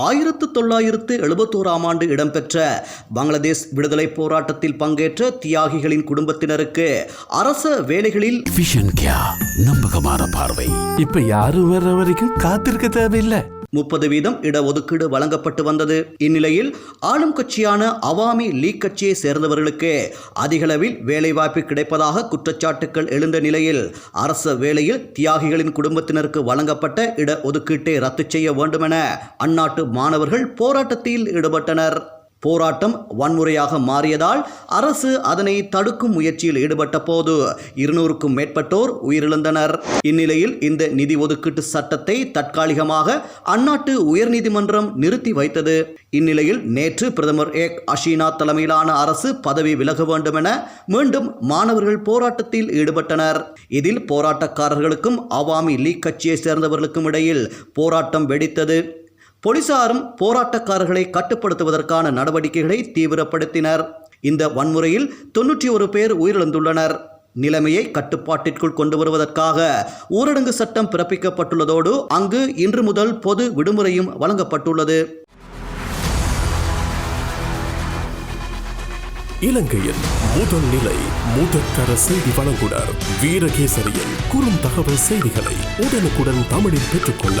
ஆயிரத்து தொள்ளாயிரத்து எழுபத்தோராம் ஆண்டு இடம்பெற்ற பங்களாதேஷ் விடுதலை போராட்டத்தில் பங்கேற்ற தியாகிகளின் குடும்பத்தினருக்கு அரச வேலைகளில் விஷன் நம்பகமான பார்வை. இப்ப யாரும் வர்ற வரைக்கும் காத்திருக்க தேவையில்லை. முப்பது வீதம் இடஒதுக்கீடு வழங்கப்பட்டு வந்தது. இந்நிலையில் ஆளும் கட்சியான அவாமி லீக் கட்சியை சேர்ந்தவர்களுக்கு அதிகளவில் வேலைவாய்ப்பு கிடைப்பதாக குற்றச்சாட்டுகள் எழுந்த நிலையில் அரச வேலையில் தியாகிகளின் குடும்பத்தினருக்கு வழங்கப்பட்ட இடஒதுக்கீட்டை ரத்து செய்ய வேண்டுமென அந்நாட்டு மாணவர்கள் போராட்டத்தில் ஈடுபட்டனர். போராட்டம் வன்முறையாக மாறியதால் அரசு அதனை தடுக்கும் முயற்சியில் ஈடுபட்ட போது இருநூறுக்கும் மேற்பட்டோர் உயிரிழந்தனர். இந்நிலையில் இந்த நிதி ஒதுக்கீட்டு சட்டத்தை தற்காலிகமாக அந்நாட்டு உயர்நீதிமன்றம் நிறுத்தி வைத்தது. இந்நிலையில் நேற்று பிரதமர் ஏக் அஷீனா தலைமையிலான அரசு பதவி விலக வேண்டும் என மீண்டும் மாணவர்கள் போராட்டத்தில் ஈடுபட்டனர். இதில் போராட்டக்காரர்களுக்கும் அவாமி லீக் கட்சியை சேர்ந்தவர்களுக்கும் இடையில் போராட்டம் வெடித்தது. போலீசாரும் போராட்டக்காரர்களை கட்டுப்படுத்துவதற்கான நடவடிக்கைகளை தீவிரப்படுத்தினர். இந்த வன்முறையில் தொன்னூற்றி ஒரு பேர் உயிரிழந்துள்ளனர். நிலைமையை கட்டுப்பாட்டிற்குள் கொண்டு வருவதற்காக ஊரடங்கு சட்டம் பிறப்பிக்கப்பட்டுள்ளதோடு அங்கு இன்று முதல் பொது விடுமுறையும் வழங்கப்பட்டுள்ளது. இலங்கையின் முதல் நிலை முதற்கர செய்தி வழங்குனர் வீரகேசரியின் குறும் தகவல் செய்திகளை உடனுக்குடன் தமிழில் பெற்றுக்கொள்ள